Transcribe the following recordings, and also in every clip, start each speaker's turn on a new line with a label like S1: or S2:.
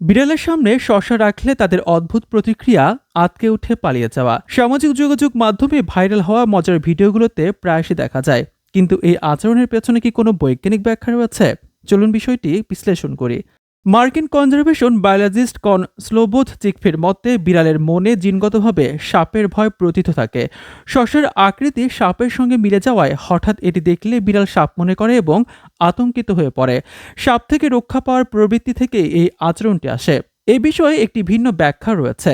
S1: বিড়ালের সামনে শশা রাখলে তাদের অদ্ভুত প্রতিক্রিয়া আতকে উঠে পালিয়ে যাওয়া। সামাজিক যোগাযোগ মাধ্যমে ভাইরাল হওয়া মজার ভিডিওগুলোতে প্রায়শই দেখা যায়। কিন্তু এই আচরণের পেছনে কি কোনো বৈজ্ঞানিক ব্যাখ্যা রয়েছে? চলুন বিষয়টি বিশ্লেষণ করি। মার্কিন কনজারভেশন বায়োলজিস্ট কন স্লোবোধ চিকফির মতে, বিড়ালের মনে জিনগতভাবে সাপের ভয় প্রতীত থাকে। শস্যের আকৃতি সাপের সঙ্গে মিলে যাওয়ায় হঠাৎ এটি দেখলে বিড়াল সাপ মনে করে এবং আতঙ্কিত হয়ে পড়ে। সাপ থেকে রক্ষা পাওয়ার প্রবৃত্তি থেকে এই আচরণটি আসে। এ বিষয়ে একটি ভিন্ন ব্যাখ্যা রয়েছে।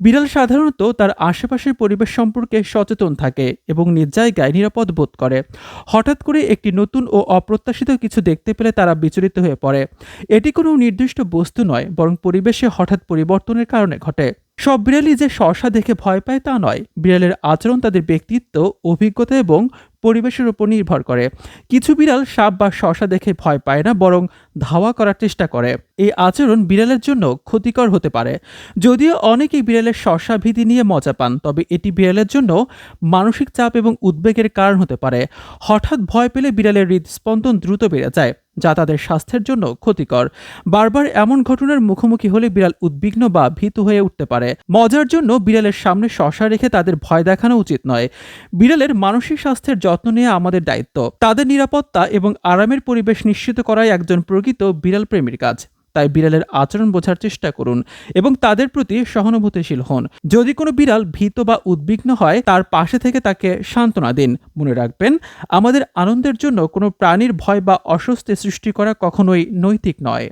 S1: বিড়াল সাধারণত তার আশেপাশের পরিবেশ সম্পর্কে সচেতন থাকে এবং নিজ জায়গায় নিরাপদ বোধ করে। হঠাৎ করে একটি নতুন ও অপ্রত্যাশিত কিছু দেখতে পেলে তারা বিচলিত হয়ে পড়ে। এটি কোনো নির্দিষ্ট বস্তু নয়, বরং পরিবেশে হঠাৎ পরিবর্তনের কারণে ঘটে। সব বিড়ালই যে শশা দেখে ভয় পায় তা নয়। বিড়ালের আচরণ, তাদের ব্যক্তিত্ব, অভিজ্ঞতা এবং পরিবেশের উপর নির্ভর করে। কিছু বিড়াল সাপ বা শশা দেখে ভয় পায় না, বরং ধাওয়া করার চেষ্টা করে। এই আচরণ বিড়ালের জন্য ক্ষতিকর হতে পারে। যদিও অনেকেই বিড়ালের শশা ভীতি নিয়ে মজা পান, তবে এটি বিড়ালের জন্য মানসিক চাপ এবং উদ্বেগের কারণ হতে পারে। হঠাৎ ভয় পেলে বিড়ালের হৃদস্পন্দন দ্রুত বেড়ে যায়। যা তাদের স্বাস্থ্যের জন্য ক্ষতিকর। বারবার এমন ঘটনার মুখোমুখি হলে বিড়াল উদ্বিগ্ন বা ভীতু হয়ে উঠতে পারে। মজার জন্য বিড়ালের সামনে শশা রেখে তাদের ভয় দেখানো উচিত নয়। বিড়ালের মানসিক স্বাস্থ্যের যত্ন নেওয়া আমাদের দায়িত্ব। তাদের নিরাপত্তা এবং আরামের পরিবেশ নিশ্চিত করাই একজন প্রকৃত বিড়াল প্রেমীর কাজ। তাই বিড়ালের আচরণ বোঝার চেষ্টা করুন এবং তাদের প্রতি সহানুভূতিশীল হন। যদি কোনো বিড়াল ভীত বা উদ্বিগ্ন হয়, তার পাশে থেকে তাকে সান্ত্বনা দিন। মনে রাখবেন, আমাদের আনন্দের জন্য কোনো প্রাণীর ভয় বা অস্বস্তি সৃষ্টি করা কখনোই নৈতিক নয়।